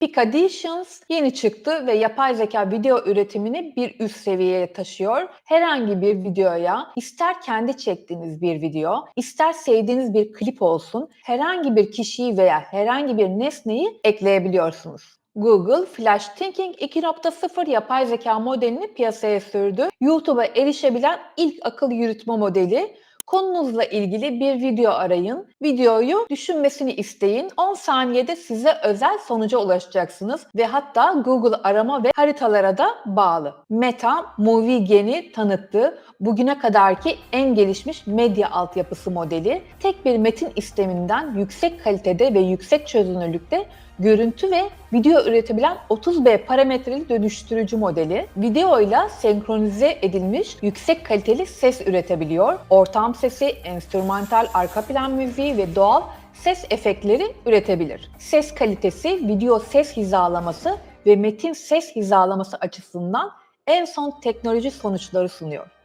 Picadillions yeni çıktı ve yapay zeka video üretimini bir üst seviyeye taşıyor. Herhangi bir videoya ister kendi çektiğiniz bir video, ister sevdiğiniz bir klip olsun, herhangi bir kişiyi veya herhangi bir nesneyi ekleyebiliyorsunuz. Google Flash Thinking 2.0 yapay zeka modelini piyasaya sürdü. YouTube'a erişebilen ilk akıl yürütme modeli Konunuzla ilgili bir video arayın, videoyu düşünmesini isteyin. 10 saniyede size özel sonuca ulaşacaksınız ve hatta Google arama ve haritalara da bağlı. Meta, Movie Gen'i tanıttı. Bugüne kadarki en gelişmiş medya altyapısı modeli, tek bir metin isteminden yüksek kalitede ve yüksek çözünürlükte görüntü ve video üretebilen 30B parametreli dönüştürücü modeli, videoyla senkronize edilmiş yüksek kaliteli ses üretebiliyor. Ortam sesi, enstrümantal arka plan müziği ve doğal ses efektleri üretebilir. Ses kalitesi, video ses hizalaması ve metin ses hizalaması açısından en son teknoloji sonuçları sunuyor.